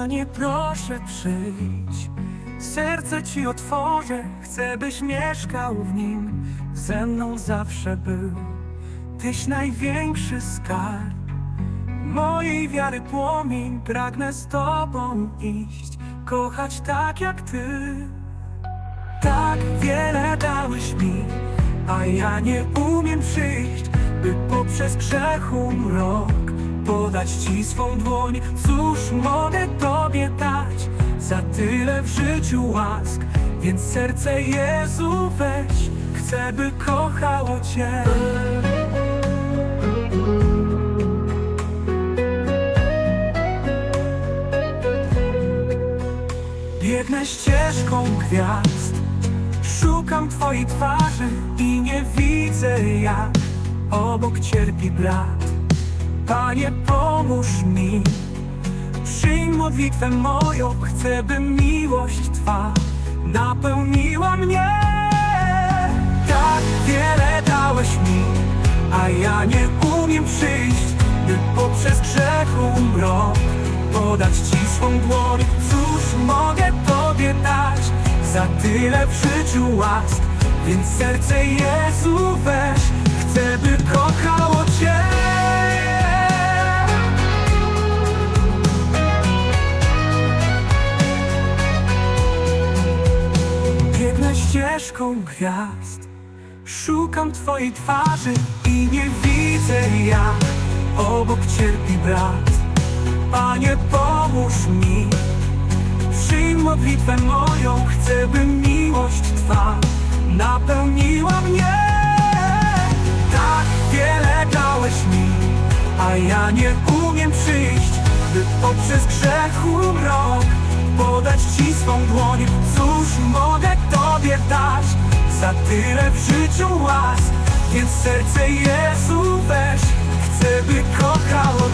Panie, proszę przyjdź, serce Ci otworzę, chcę byś mieszkał w nim, ze mną zawsze był. Tyś największy skarb mojej wiary płomień, pragnę z Tobą iść, kochać tak jak Ty. Tak wiele dałeś mi, a ja nie umiem przyjść, by poprzez grzechu mrok podać Ci swą dłoń. Cóż mogę Tobie dać za tyle w życiu łask? Więc serce Jezu weź, chcę by kochało Cię. Biegnę ścieżką gwiazd Szukam Twojej twarzy i nie widzę jak obok cierpi brat. Panie, pomóż mi. Przyjm modlitwę moją, chcę, by miłość Twa napełniła mnie. Tak wiele dałeś mi, a ja nie umiem przyjść, by poprzez grzechu mrok podać Ci swą dłoń. Cóż mogę Tobie dać za tyle w życiu łask? Więc serce Jezu weź, chcę, by kochało ścieżką gwiazd Szukam Twojej twarzy i nie widzę jak obok cierpi brat. Panie, pomóż mi. Przyjm modlitwę moją, chcę, by miłość Twa napełniła mnie. Tak wiele dałeś mi, a ja nie umiem przyjść, by poprzez grzechu mrok za tyle w życiu łask? Więc serce Jezu weź, chcę, by kochało